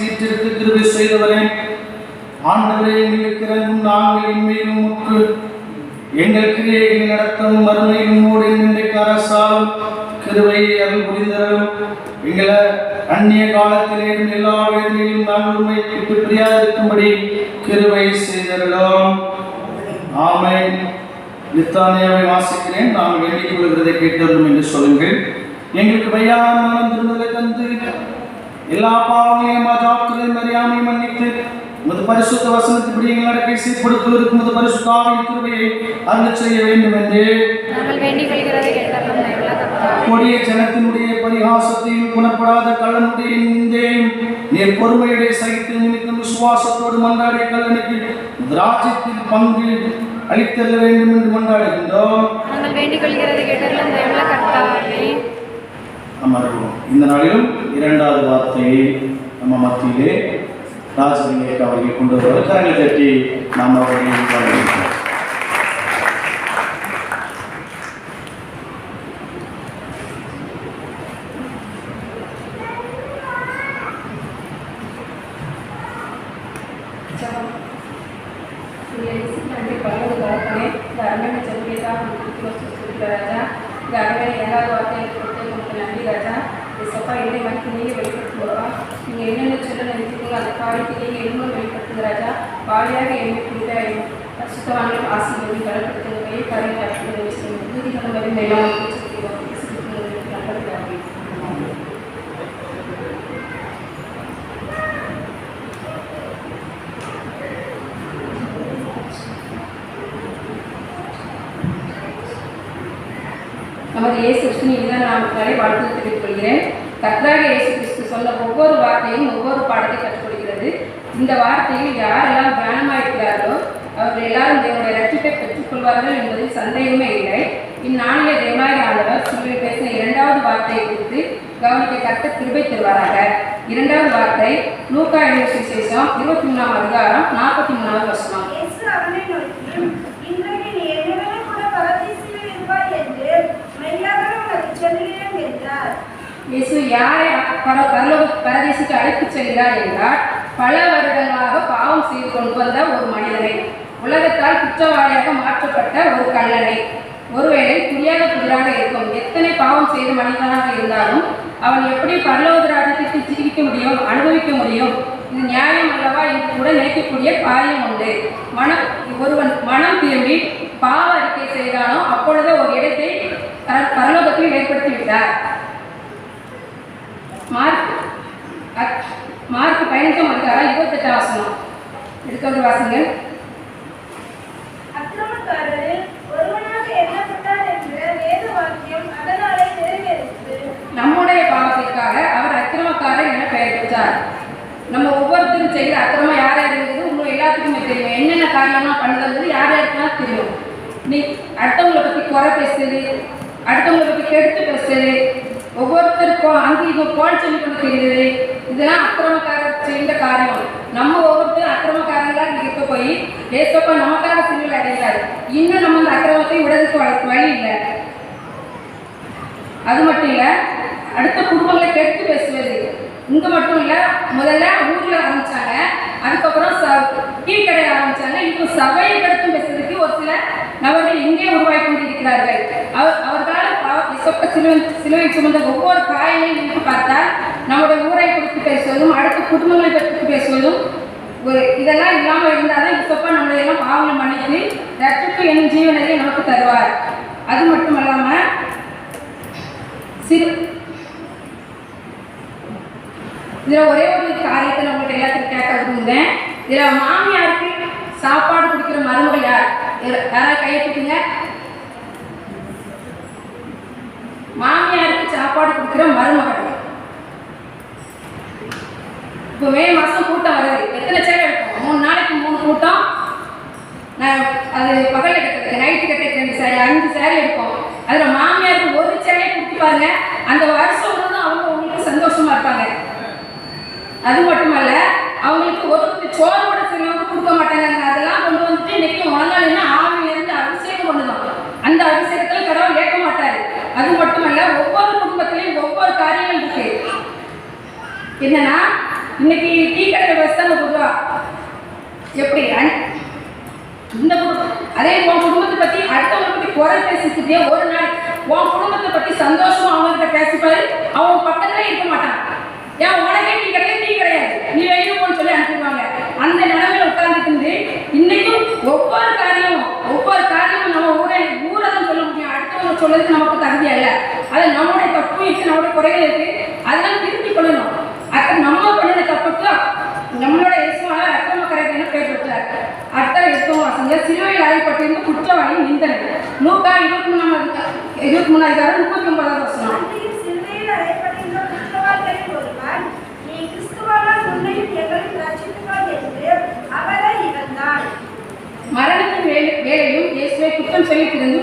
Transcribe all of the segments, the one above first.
சீற்றிற்கு கிருபை செய்தவரே ஆண்டவரே எங்களுக்கு நாங்கள் இன்மையிலும் முற்று எங்கள் கிரியைகளை நடத்தும் மறுமையும் மூடி இன்றைக்கு அரசால் கிருவையை அருள் புரிந்தரும் எங்களை அந்நிய காலத்திலே எல்லா வேதனையிலும் நாங்கள் உண்மை விட்டு பிரியாதிருக்கும்படி கிருவை செய்தருளோம். ஆமை நித்தானியாவை வாசிக்கிறேன். நான் வேண்டிக் கொள்கிறதை கேட்டதும் என்று சொல்லுங்கள். எங்களுக்கு வையான மனம் தந்து எல்லா பாவங்களையும் அஜாக்கிரதையும் அறியாமையும் மன்னித்து உமது பரிசுத்த வசனத்தின்படி எங்கள் நடக்கை சீர்படுத்துவதற்கு உமது பரிசுத்தாவின் கிருபையை அருள் செய்ய வேண்டும் என்று. கொடிய ஜனத்தினுடைய பரிகாசத்தையும் குணப்படாத கள்ளனுடைய நிந்தையும் நீர் பொறுமையுடைய சகித்து நிமித்தம் விசுவாசத்தோடு மன்றாடிய கல்லனுக்கு திராட்சத்தில் பங்கு அளித்தள்ள வேண்டும் என்று மன்றாடுகின்றோம் அமர்வோம். இந்த நாளிலும் இரண்டாவது வார்த்தையை நம்ம மத்தியிலே ராஜலிங்கேக்கு அவர்கள் கொண்டு வருவார். தட்டி நாம் அவர்களை வரவேற்கிறோம். ஜெபம். இந்த இயேசுவின் பரலோக தகப்பனே, இந்த அருமையான ஜெபத்திற்காக உங்களுக்கு கிறிஸ்து ஸ்துதிக்கிற ராஜா. இந்த அருமையான இரண்டாவது வார்த்தையை கொடுத்து உங்களுக்கு நன்றி ராஜா. இயேசப்பா, என்னை மட்டும் நீங்க வெளிப்படுத்துங்கப்பா. நீங்க என்னென்ன சொல்ல நினைக்கிறீங்களோ அந்த காரியத்தை நீங்க இன்னும் வெளிப்படுத்துங்க ராஜா. வாழியாக என்னை குறித்த பரிசுத்தவான்கள் ஆசீர்வதி பலப்படுத்துங்க. கையை காரியங்களை அற்புதங்களை செய்யுங்க. துதிகளும் வலிமையெல்லாம் உங்களுக்கு செலுத்துகிறோம். இயேசு கிறிஸ்துவின் நல்ல பிதாவே. ஆமென். நமது இயேசு கிறிஸ்துவின் இனிதான நாமத்தினாலே வாழ்த்து தெரிவித்துக் கொள்கிறேன் கர்த்தராக இயேசு கிறிஸ்து சொன்ன ஒவ்வொரு வார்த்தையும் ஒவ்வொரு பாடத்தை கற்றுக்கொள்கிறது இந்த வார்த்தையில் யாரெல்லாம் தியானமாயிருக்கிறார்களோ அவர்கள் எல்லாரும் தேவனுடைய ரட்சிப்பை பெற்றுக்கொள்வார்கள் என்பதில் சந்தேகமே இல்லை. இந்நாளிலே தேவாய ஆண்டவர் சிலுவை பேசின இரண்டாவது வார்த்தையை குறித்து கவனிக்க கற்ற கிருபை தருவாராக. இரண்டாவது வார்த்தை லூக்கா எழுதிய சுவிசேஷம் இருபத்தி மூணாம் அதிகாரம் நாற்பத்தி மூணாவது வருஷம் என்று உனக்கு சொல்கிறேன் என்றார். இயேசு யாரை பர பரலோக பரதேசிக்கு அழைத்துச் செல்கிறார் என்றால் பல வருடங்களாக பாவம் செய்து கொண்டு வந்த ஒரு மனிதனை. உலகத்தால் குற்றவாளியாக மாற்றப்பட்ட ஒரு கல்லனை ஒருவேளை புரியாத புதிராக இருக்கும் எத்தனை பாவம் செய்த மனிதனாக இருந்தாலும் அவன் எப்படி பரலோக ராஜ்யத்திற்கு ஜீவிக்க முடியும் அனுபவிக்க முடியும்? இது நியாயம் அல்லவா என்று கூட நினைக்கக்கூடிய காரியம் உண்டு. மனம் ஒருவன் மனம் திரும்பி பாவ அறிக்கை செய்தாலும் அப்பொழுது ஒரு இடத்தை பர- பரலோகத்தில் ஏற்படுத்தி விட்டார் மார்க் மார்க் பதினெட்டாம் அதிகாரம் இருபத்தெட்டாம் வசனம். அதனாலே நிறைவேறிற்று. நம்முடைய பாவத்திற்காக அவர் அக்கிரமக்காரர் என பெயர் பெற்றார். நம்ம ஒவ்வொருத்தரும் செய்கிற அக்கிரமம் யார் யார் இருக்குது உங்களுக்கு எல்லாத்துக்குமே தெரியும். என்னென்ன காரியம்லாம் பண்ணுறது யார் யாருக்குலாம் தெரியும். நீ அடுத்தவங்களை பற்றி குறை பேசுறது அடுத்தவங்களை பற்றி கெடுத்து பேசுறது ஒவ்வொருத்தருக்கும் அங்கே இங்கே கோல் சொல்லி கொண்டு தெரியுது இதெல்லாம் அக்கிரமக்காரர் செய்கிற காரியம். நம்ம ஒவ்வொருத்தரும் அக்கிரமக்காரங்களாக இருக்க போய் ஏசப்பா நமக்காக சிறுவில் அடைகிறார். இன்னும் நம்ம அந்த அக்கிரமத்தை விடுறதுக்கு வழி- வழி இல்லை. அது மட்டும் இல்லை அடுத்த குடும்பங்களை கெடுத்து பேசுவது. இங்கே மட்டும் இல்லை முதல்ல ஊரில் ஆரம்பிச்சாங்க. அதுக்கப்புறம் ச டீ கடை ஆரம்பிச்சாங்க. இப்போ சபையை கெடுத்து பேசுறதுக்கு ஒரு சில நபர்கள் இங்கே உருவாக்கி கொண்டிருக்கிறார்கள். அவர் அவர்களால் பா- சிலுவை சிலுவை சுமந்த ஒவ்வொரு காயங்களையும் நின்று பார்த்தால் நம்முடைய ஊரை குறித்து பேசுவதும் அடுத்த குடும்பங்களை பற்றி பேசுவதும் ஒரு இதெல்லாம் இல்லாமல் இருந்தால் தான் இசப்பா நம்மளை எல்லாம் பாவங்களை மன்னித்து ரட்சிப்பு என்னும் ஜீவனையை நமக்கு தருவார். அது மட்டும் இல்லாமல் சிறு இதில் ஒரே ஒரு காரியத்தை நான் உங்கள்கிட்ட எல்லாத்துக்கும் கேட்க விரும்புகிறேன் இதில் மாமியாருக்கு சாப்பாடு கொடுக்குற மருமகள் யார்? யாராவது கையை தூக்குங்க மாமியாருக்கு சாப்பாடு கொடுக்குற மருமகள். இப்போ மே மாதம் கூட்டம் வருது. எத்தனை சேர் எடுக்கும் மூணு நாளைக்கு மூணு கூட்டம். நான் அது பகல் எடுக்கிறது நைட்டு கட்டுறது ரெண்டு சாரி அஞ்சு சேரீ எடுப்போம். அதில் மாமியாருக்கு ஒரு சேலையை கொடுத்து பாருங்க. அந்த வருஷம் முழுவதும் அவங்க உங்களுக்கு சந்தோஷமா இருப்பாங்க. அது மட்டுமல்ல அவங்களுக்கு ஒரு துளி சோறு சிலவங்க கொடுக்க மாட்டாங்க. அதெல்லாம் கொண்டு வந்துட்டு இன்னைக்கு முதலாளின்னா ஆவியிலிருந்து அபிஷேகம் பண்ணுவாங்க அந்த அபிஷேகத்தில் கடவுள் கேட்க மாட்டார். அது மட்டும் ஒவ்வொரு குடும்பத்திலையும் ஒவ்வொரு காரியங்கள் இருக்கு என்னன்னா இன்னைக்கு டீ கட்டை வச்சு தான் பொதுவா எப்படி? இந்த குடும்பம் அதே உன் குடும்பத்தை பத்தி அடுத்தவங்க பத்தி குறை பேசிக்கிட்டே ஒரு நாள் உன் குடும்பத்தை பத்தி சந்தோஷமா அவங்ககிட்ட பேசிப்பாரு அவன் பக்கத்துல இருக்க மாட்டான். ஏன் உனக்கே டீ கிடையாது நீ கிடையாது. நீ வெளியே போன்னு சொல்லி அனுப்பிடுவாங்க. அந்த நிலைமையில உட்கார்ந்துட்டு இன்னைக்கும் ஒவ்வொரு காரியமும் ஒவ்வொரு காரியமும் நம்ம ஊரை ஊரை தான் சொல்ல முடியும். அடுத்தவங்க சொல்றதுக்கு நமக்கு தகுதியா இல்லை அது நம்மளுடைய தப்பு இருக்கு நம்மளுடைய குறைகள் இருக்கு. அதெல்லாம் திருத்தி கொள்ளணும். அப்ப நம்ம பண்ணின தப்புக்கு நம்மளோட இயேசுவால ரத்தம கரைக்கணும் பேர் பெற்றார். அர்த்தம் எத்தோம் வாசங்க. சிலுவையில் அறைப்பட்டிருந்த குற்றவாளி நிந்தனை. நூக்கா இருபத்தி மூணாம் இருபத்தி மூணாம் அதிகாரம் முப்பத்தி ஒன்பதாவது இகழ்ந்தான். மரணத்தின் வேலை வேலையும் இயேசுவை குற்றம் சொல்லி திருந்து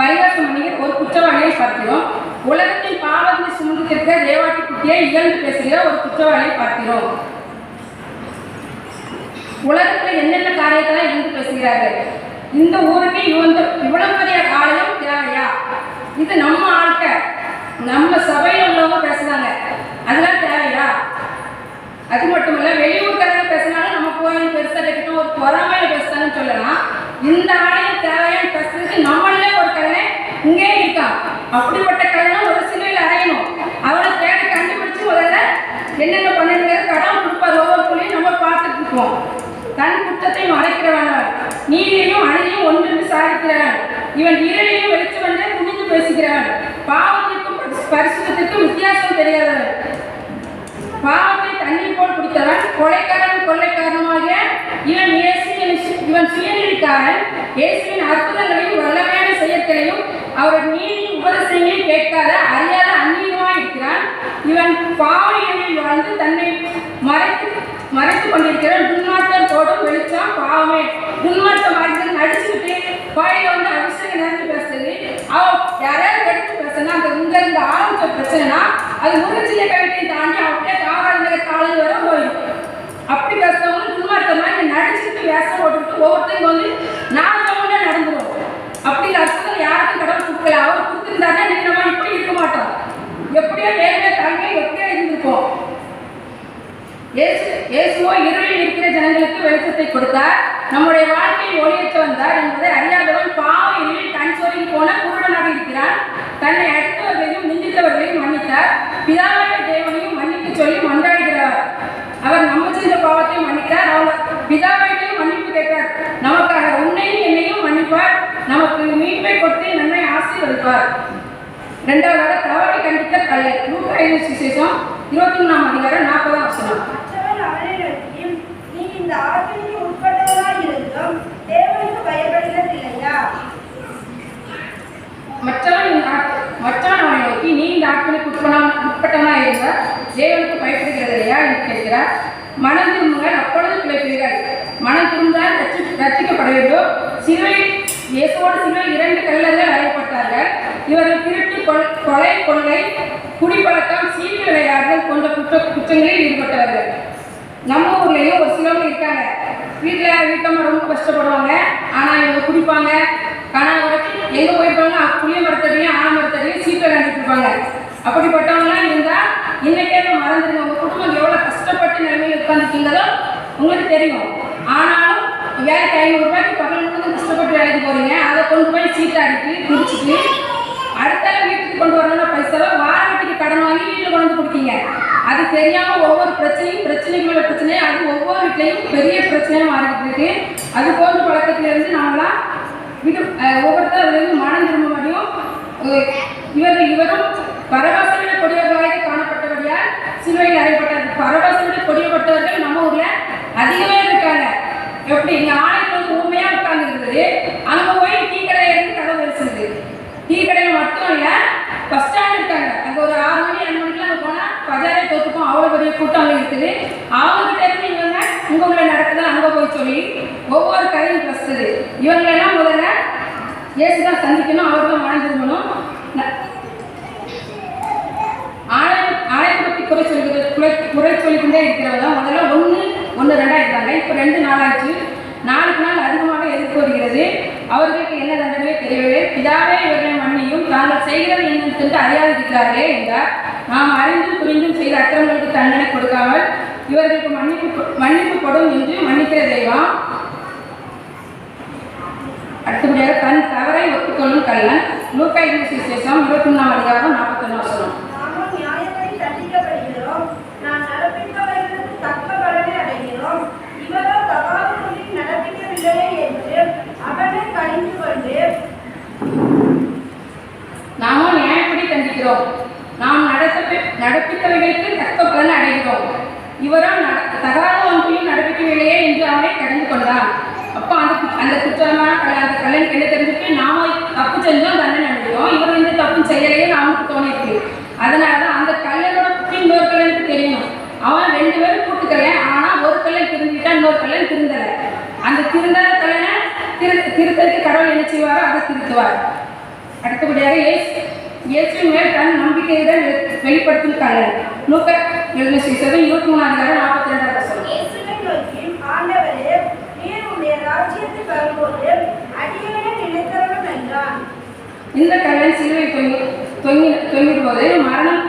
பரிகாச மனிதர் ஒரு குற்றவாளியை பார்க்கிறோம். உலகத்தின் இருக்க தேவாட்டி குட்டியை இகழ்ந்து பேசுகிற ஒரு குற்றவாளியை பார்க்கிறோம். உலகத்துல என்னென்ன காரியத்தை இருந்து பேசுகிறார்கள்? இந்த ஊருக்கு இவங்க இவ்வளவு பெரிய ஆலயம் தேவையா இது நம்ம ஆட்க நம்ம சபையில் உள்ளவங்க பேசுறாங்க. அதெல்லாம் தேவையா? அது மட்டும் இல்ல வெளியூர்காரங்க பேசினாலும் நம்ம கோயில் பெருசாக கட்டிட்டோம் ஒரு பொறாமையில பேசுறாங்கன்னு சொல்லலாம். இந்த ஆலயம் தேவையான்னு பேசுறதுக்கு நம்மளே ஒரு கருணை இங்கே இருக்கான் அப்படிப்பட்ட கருணை ஒரு சிலையில் அறையணும். அவனை தேடி கண்டுபிடிச்சு முதல்ல என்னென்ன பண்ணுங்கிறது கடன் கொடுப்பார் ஒவ்வொரு நம்ம பார்த்துட்டு இருக்கோம். தன் குற்றத்தையும் மறைக்கிறவன் நீதியையும் அணியையும் ஒன்று விசாரிக்கிறவன். இவன் இருளையும் வெளிச்சு வந்து குனிந்து பேசுகிறவன். பாவத்திற்கும் பரிசுத்திற்கும் வித்தியாசம் தெரியாதவன். பாவத்தை தண்ணீர் போல் குடித்தவன் கொலைக்காரன் கொள்ளைக்காரனமாக இவன் இயேசு இவன் சுயநீதிக்காரன். இயேசுவின் அற்புதங்கள் இவன் பாவைகளில் வாழ்ந்து தன்னை மறைத்து மறைத்து கொண்டிருக்கிறான் துன்மார்த்தம் போடும் வெளிச்சம் பாவமே. துன்மார்க்கம் மாதிரி நடிச்சுக்கிட்டு கோயில வந்து அபிஷேகம் நேரத்தில் பேசுறது. அவ யாராவது எடுத்து பேசுனா அந்த உங்க இருந்து ஆரம்பிச்ச பிரச்சனைனா அது முருகச்சிலை கவிதையை தாண்டி அப்படியே காவல் காலையில் வர போயிடும். அப்படி பேசுறவங்க துன்மார்த்தமா மாதிரி நடிச்சுட்டு வேஷம் போட்டுட்டு ஒவ்வொருத்தையும் வந்து நான் சொன்னா நடந்துரும். அப்படி அர்த்தம் யாருக்கும் கடவுள் கொடுக்கல. அவர் கொடுத்துருந்தாருன்னா இன்னைக்கு நம்ம இப்படி இருக்க மாட்டோம் எப்படியோ ஏற்கனவே தாங்க எப்படியோ இருந்திருப்போம் இயேசு இயேசுவோ இருளில் இருக்கிற ஜனங்களுக்கு வெளிச்சத்தை கொடுத்தார். நம்முடைய வாழ்க்கையில் ஒளியேற்ற வந்தார் என்பதை அறியாதவன் பாவ இருளில் கண் சொருகி போன குருடனாக இருக்கிறான். தன்னை அடுத்தவர்களையும் நிந்தித்தவர்களையும் மன்னித்தார். பிதாவாகிய தேவனையும் மன்னித்து சொல்லி மன்றாடுகிறார். அவர் நம்ம செஞ்ச பாவத்தையும் மன்னித்தார். அவர் பிதாவாகியும் மன்னிப்பு கேட்கிறார் நமக்காக உன்னையும் என்னையும் மன்னிப்பார். நமக்கு மீட்பை கொடுத்து நம்மை ஆசீர்வதிப்பார். ரெண்டாவதாக தவறை கண்டித்த கல்லை நூற்றி ஐந்து விசேஷம் இருபத்தி மூணாம் அதிகாரம் நாற்பதாம் வசனம். மற்றவன் அவனை நீ இந்த ஆவிக்கு உட்பட்டவனாய் இருந்தும் தேவனுக்கு பயப்படுகிறதில்லையா மற்றவன் இந்த ஆட்- அவனை நோக்கி நீ இந்த ஆட்களுக்கு உட்படம் உட்பட்டவனா இருந்தால் தேவனுக்கு பயப்படுகிறது இல்லையா? என்று கேட்கிறார். மனம் திரும்புங்கள் அப்பொழுது பிழைப்பீர்கள். மனம் திருந்தால் ரட்சி ரட்சிக்கப்பட வேண்டும். சிலுவை இயேசுவோடு சிலுவை இரண்டு கல்லர்கள் அறையப்பட்டார்கள். இவர்கள் திருட்டு கொலை கொள்கை குடிப்பழக்கம் சீட்டு விளையாடுதல் போன்ற குற்ற குற்றங்களில் ஈடுபட்டவர்கள். நம்ம ஊர்லேயும் ஒரு சிலவங்க இருக்காங்க. வீட்டில் வீட்டம்மா ரொம்ப கஷ்டப்படுவாங்க. ஆனால் இவங்க குடிப்பாங்க. கணவன் உடச்சி எங்கே போயிருப்பாங்க புளிய மரத்தடியும் ஆன மரத்தடியும் சீட்டை நினைச்சிருப்பாங்க அப்படிப்பட்டவங்களாம் இருந்தால் இன்னைக்கே நம்ம மறந்துடுங்க. உங்கள் குடும்பம் எவ்வளோ கஷ்டப்பட்டு நிலைமையில் உட்காந்துருக்கீங்களோ உங்களுக்கு தெரியும். ஆனாலும் வேலைக்கு ஐநூறுரூபாய்க்கு பகல் முழுவதும் கஷ்டப்பட்டு வேலைக்கு போகிறீங்க அதை கொண்டு போய் சீட்டாடிட்டு குடிச்சிட்டு அடுத்த வீட்டுக்கு கொண்டு வரணும்னா பைசாவை வார வீட்டுக்கு கடன் வாங்கி வீட்டில் கொண்டு வந்து கொடுத்தீங்க அது தெரியாம ஒவ்வொரு பிரச்சனையும் பிரச்சனைக்கு மேல பிரச்சனை அது ஒவ்வொரு வீட்லையும் பெரிய பிரச்சனையா மாறிட்டு இருக்கு. அது போன்ற பழக்கத்துல இருந்து நாமெல்லாம் விடு ஒவ்வொருத்தரும் மனம் திரும்ப முடியும். இவர்கள் இவரும் பரவாசவிட கொடியவர்களாக காணப்பட்டபடியால் சிலுவையில் அறையப்பட்டார் பரவாசவிட கொடியப்பட்டவர்கள் நம்ம ஊர்ல அதிகமே இருக்காங்க. எப்படி? இங்க ஆலயத்துல வந்து ஊமையா உட்கார்ந்து இருந்தது அங்க போய் டீ கடையில இருந்து கதை வரிசது டீ கடையில் மட்டும் இல்லை பஸ் ஸ்டாண்ட் இருக்காங்க அங்கே ஒரு ஆறு மணி ஏழு மணிக்கெலாம் அங்கே போனால் பஜாரே தோத்துக்கும் கூட்டம் இருக்குது அவங்ககிட்ட இருந்து இவங்க உங்க ஊரில் நடக்குது அங்கே போய் சொல்லி ஒவ்வொரு கதையும் பேசுது இவங்களெல்லாம் முதல்ல இயேசுதான் சந்திக்கணும் அவர் தான் வாழ்ந்துருக்கணும் திரும்பணும் ஆலயம் ஆலயத்தை குறை சொல்லி குறை சொல்லிக்கொண்டே இருக்கிறவங்க முதல்ல ஒன்று ஒன்று ரெண்டாக இருந்தாங்க இப்போ ரெண்டு நாளாச்சு. நாலு அவர்களுக்கு என்ன தண்டனை தெரியவில்லை. பிதாவே இவர்களை மன்னியும். தாங்கள் செய்கிறது என்று அறியாது இருக்கிறார்களே என்றார். நாம் அறிந்தும் புரிந்தும் செய்த அக்கிரமங்களுக்கு தண்டனை கொடுக்காமல் இவர்களுக்கு மன்னிப்பு மன்னிப்பு கொடும் என்று மன்னிக்கிற தெய்வம். அடுத்தபடியாக தன் தவறை ஒத்துக்கொள்ளும் கல்லன் லூக்கா விசேஷம் இருபத்தி மூணாம் அதிகாரம் நாற்பத்தொன்னு வசனம் நாமும் நியாயப்படி தண்டிக்கப்படுகிறோம் நான் நடப்பித்தவர்களுக்கு தக்க பலனை அடைகிறோம் இவரோ தகாத முறையில் நடப்பிக்கவில்லையே என்று அவனை கடிந்து கொண்டு நாமும் அடைகிறோம். நாம் நடத்த நடப்பித்தவைகளுக்கு தக்க பலன் அடைகிறோம். இவரும் நட தகாத ஒன்றையும் நடப்பிக்கவில்லையே என்று அவனை கடந்து கொண்டான் அப்போ அந்த அந்த குற்றமான கல்ல அந்த கல்லனுக்கு கிட்ட தெரிஞ்சுட்டு நாம தப்பு செஞ்சோம் தண்டனை அடைகிறோம். இவர் வந்து தப்பு செய்யலையே நமக்கு தோணிருக்கு. அதனால தான் அந்த கல்லனோட குற்றம் இன்னொரு கல்லனுக்கு தெரியும். அவன் ரெண்டு பேரும் கூட்டுக்கல்ல ஆனா ஒரு கல்லன் திருந்திட்டா இன்னொரு கல்லன் திருந்தலை. அந்த திருந்தாத கல்லனை திரு திருத்தருக்கு கடவுள் என்ன செய்வாரோ அதை திருத்துவார். அடுத்தபடியாக இயேசு இயேசுவின் மேல் தன் நம்பிக்கையுடன் வெ- வெளிப்படுத்தும் கல்லன் லூக்க எழுதின சுவிசேஷம் இருபத்தி மூணாம் அதிகாரம் நாற்பத்தி ரெண்டாவது வசனம். இயேசுவை நோக்கி ஆண்டவரே நீர் வரும்போது அடியவனை என்றான். இந்த கல்லன் சிலுவை தொங்கி தொங்கி தொங்கிடும்போது மரணம்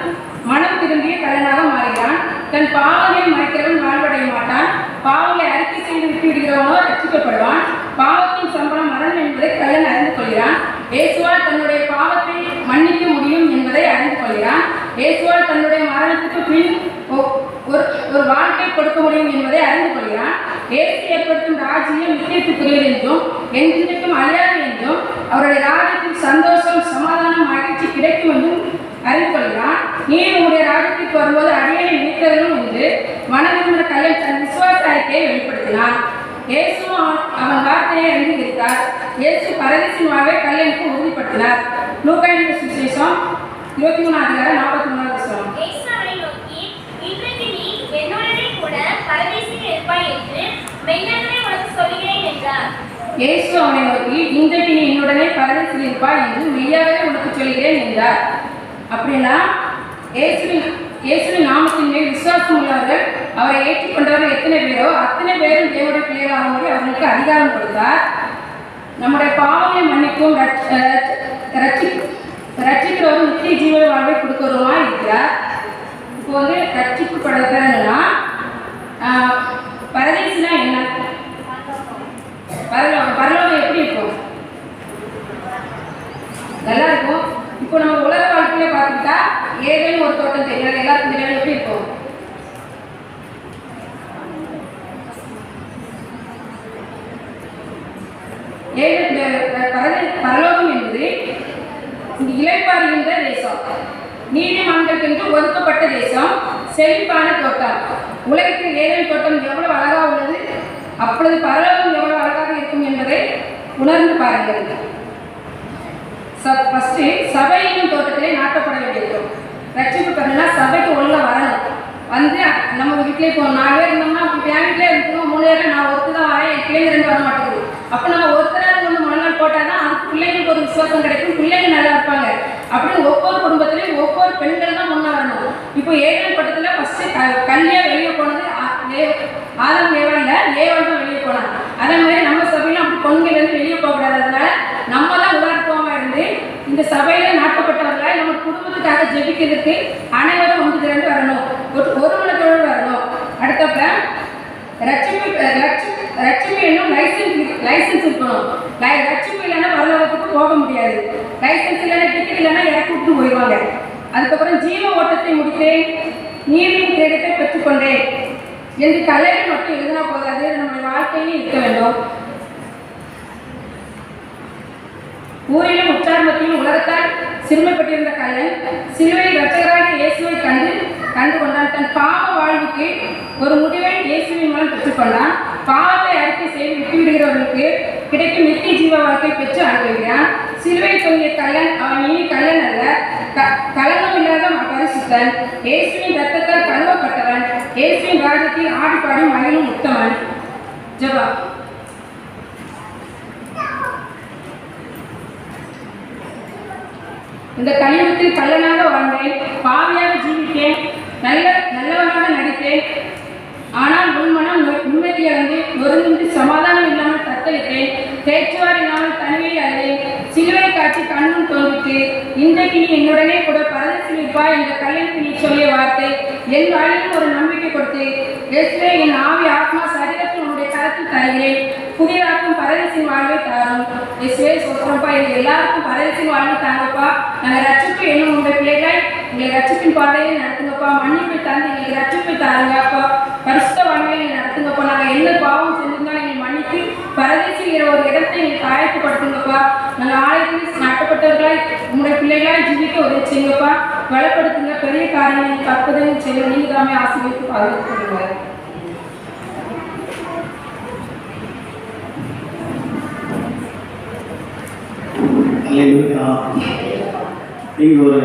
மனம் திரும்பிய கல்லனாக மாறுகிறான். தன் பாவங்களை மறைக்கிறவன் வாழ்வடைய மாட்டான். பாவங்களை அறிக்கை செய்து விட்டு விடுகிறவனோ ரட்சிக்கப்படுவான். பாவத்தின் சம்பளம் மரணம் என்பதை கல்லன் அறிந்து கொள்கிறான். இயேசுவால் தன்னுடைய பாவத்தை மன்னிக்க முடியும் என்பதை அறிந்து கொள்கிறான். இயேசுவால் தன்னுடைய மரணத்துக்கு பின் ஒ- ஒரு ஒரு வாழ்க்கை கொடுக்க முடியும் என்பதை அறிந்து கொள்கிறான். இயேசு ஏற்படுத்தும் ராஜ்யம் நித்தியத்துக்குரியது என்றும் என்றென்றைக்கும் அழியாது என்றும் அவருடைய ராஜ்யத்தில் சந்தோஷம் சமாதானம் மகிழ்ச்சி கிடைக்கும் என்றும் அறிந்து கொள்கிறான். நீ உங்களுடைய ராஜ்யத்துக்கு வரும்போது அடியனை நினைத்ததும் என்று மனதிருந்த கையில் தன் விசுவாச அறிக்கையை வெளிப்படுத்தினான் இயேசுவும் அவன் அவன் வார்த்தையை அங்கீகரித்தார் இயேசு பரதேசின் வாழ்வை கல்யாணுக்கு உறுதிப்படுத்தினார். லூக்காயின் சுவிசேஷம் இருபத்தி மூணாம் அதிகாரம் நாற்பத்தி மூணாவது வசனம். அவனை நோக்கி, இன்றைக்கு நீ என்னுடனே கூட பரதேசில் இருப்பாய் என்று மெய்யாகவே உனக்கு சொல்கிறேன் என்றார். இயேசு அவனை நோக்கி இன்றைக்கு நீ என்னுடனே பரதேசில் இருப்பாய் என்று மெய்யாகவே உனக்கு சொல்கிறேன் என்றார். அப்படின்னா இயேசுவின் இயேசுவின் நாமத்தின் மேல் விசுவாசம் உள்ளவர்கள் அவரை ஏற்றுக்கொண்டவர்கள் எத்தனை பேரோ அத்தனை பேரும் தேவனுடைய பிள்ளைகளாகும்படி அவர்களுக்கு அதிகாரம் கொடுத்தார். நம்முடைய பாவங்களை மன்னிக்கும் ரட்ச- அஹ் ரட்சி ரட்சிக்கிறவரும் நித்திய ஜீவன வாழ்வை கொடுக்கிறவருமா இருக்கிறார் இப்போ வந்து ரட்சிக்கப்படுகிறதுனா பரதேசினா என்ன? பரலோகம் பரலோகம் எப்படி இருக்கும்? நல்லா இருக்கும். இப்போ நம்ம உலக வாழ்க்கையில பார்த்துக்கிட்டா ஏதேனும் ஒரு தோட்டம் தெரியாது எல்லாருக்கும் தெரியாது எப்படி இருக்கும்? ஏழு பரலோக பரத- பரலோகம் தேசம். நீதிமன்றத்திற்கு ஒதுக்கப்பட்ட தேசம். செழிப்பான தோட்டம். உலகத்தில் ஏதேனும் தோட்டம் எவ்வளவு அழகா உள்ளது? அப்பொழுது பரலோகம் எவ்வளவு அழகாக இருக்கும் என்பதை உணர்ந்து பாருங்கள். ஃபஸ்ட்டு சபை என்னும் தோட்டத்திலே நாட்டப்பட வேண்டியிருக்கும். ரட்சிப்பு பண்ணா சபைக்கு ஒழுங்காக வரணும். வந்து நம்ம வீட்டிலே இப்போ நாலு பேர் இருந்தோம்னா இப்போ இருக்கணும் மூணு பேர் நான் ஒருத்தர் தான் வரேன் என் பிள்ளைங்க ரெண்டு வர மாட்டேங்குது. அப்போ நம்ம ஒருத்தராக வந்து முதல் நாள் போட்டால் தான் பிள்ளைகளுக்கு பிள்ளைங்களுக்கு ஒரு விசுவாசம் கிடைக்கும். பிள்ளைங்க நல்லா இருப்பாங்க. அப்படின்னு ஒவ்வொரு குடும்பத்திலையும் ஒவ்வொரு பெண்கள் தான் முன்னே வரணும் இப்போ ஏழாம் பட்டத்தில் ஃபஸ்ட்டு க கல்வியாக வெளியே போனது ஆதம் ஏ- ஏவாள் இல்லை ஏவாள் தான் வெளியே போனாங்க. அதே மாதிரி நம்ம சபையிலும் அப்படி பொண்ணுங்க வந்து வெளியே போகக்கூடாது அதனால நம்ம தான் உதாரணமாக இருந்து இந்த சபையில நாட்டப்பட்டவர்களை நம்ம குடும்பத்துக்காக ஜெபிக்கிறதுக்கு அனைவரும் ஒன்று திரண்டு வரணும் ஒரு ஒரு மனத்தோடு வரணும் அடுத்தப்ப ரட்சிப்பு ரட்சிப்பு ரட்சிப்பு என்னும் லைசன்ஸ் லைசன்ஸ் இருக்கணும் லை- ரட்சிப்பு இல்லைன்னா பரலோகத்துக்கு போக முடியாது லைசன்ஸ் இல்லைன்னா டிக்கெட் இல்லைன்னா இறக்கி விட்டு போயிடுவாங்க அதுக்கப்புறம் ஜீவ ஓட்டத்தை நீரின் கிரீடத்தை பெற்றுக்கொண்டேன். என்று கலையில் மட்டும் எழுதினா போதாது. நம்முடைய வாழ்க்கையிலும் இருக்க வேண்டும். ஊரிலும் உச்சாரணத்திலும் உலகத்தால் சிறுமைப்பட்டிருந்த கல்லன் சிலுவை ரச்சகராக இயேசுவை கண்டு கண்டு கொண்டான். தன் பாவ வாழ்வுக்கு ஒரு முடிவை இயேசுவின் மூலம் பெற்றுக்கொண்டான். பாவத்தை அறிக்கை செய்து விட்டுவிடுகிறவர்களுக்கு கிடைக்கும் நித்திய ஜீவ வாழ்க்கை பெற்று அனுபவிக்கிறான். சிலுவை தொங்கிய கள்ளன் அவன் இனி கல்லன் அல்ல. க- கலங்கம் இல்லாத பரிசுத்தன். இயேசுவின் ரத்தத்தால் கழுவப்பட்டவன். இயேசுவின் ராஜத்தில் ஆடி பாடி மகிழும் உத்தமன். ஜபா. இந்த கலியுகத்தில் கள்ளனாக வாழ்ந்தேன். பாவியாக ஜீவித்தேன். நல்ல நல்லவனாக நடித்தேன். ஆனால் உள்மனம் நொ- நிம்மதி அடைந்து சமாதானம் இல்லாமல் தத்தளித்தேன். பேச்சுவார் இல்லாமல் தனிமையில் அழுதேன் சிலுவை காட்சி கண்ணும் தோன்றிட்டு இன்றைக்கு நீ என்னுடனே கூட பரதசிலிப்பா என்ற கல்யாணத்தை நீ சொல்லிய வார்த்தை என் வாழ்வில் ஒரு நம்பிக்கை கொடுத்து இயேசுவே என் ஆவி ஆத்மா சரீரத்தில் உன்னுடைய கருத்தில் தருகிறேன். புதிதாக்கும் பரதசின் வாழ்வை தாரும். இயேசுவே சொல்றப்பா இது எல்லாருக்கும் பரதசின் வாழ்வை தாங்கப்பா. நாங்கள் ரட்சிப்பு என்னும் உங்களுடைய பிள்ளைகள் உங்களை ரட்சிப்பின் பாதையை நடத்துங்கப்பா. மன்னிப்பை தந்து எங்களுக்கு ரட்சிப்பை தாருங்கப்பா அப்பா பரிசுத்த வாழ்வை எங்களை நடத்துங்கப்பா நாங்கள் என்ன பாவம் செஞ்சிருந்தாலும் எங்களை மன்னித்து செய்கிற ஒரு இடத்தை எங்களுக்கு ஆயத்தப்படுத்துங்கப்பா நாங்கள் ஆலயத்தில் நட்டப்பட்டவர்களாய் உங்களுடைய பிள்ளைகளாய் ஜீவிக்க உதவி செய்யுங்கப்பா வளப்படுத்துங்க பெரிய காரியங்களை கற்பதையும் செய்ய நீங்கள் தாமே ஆசீர்வதித்து பாதுகாத்துக்கொள்ளுங்க. அல்லேலூயா இங்கு ஒரு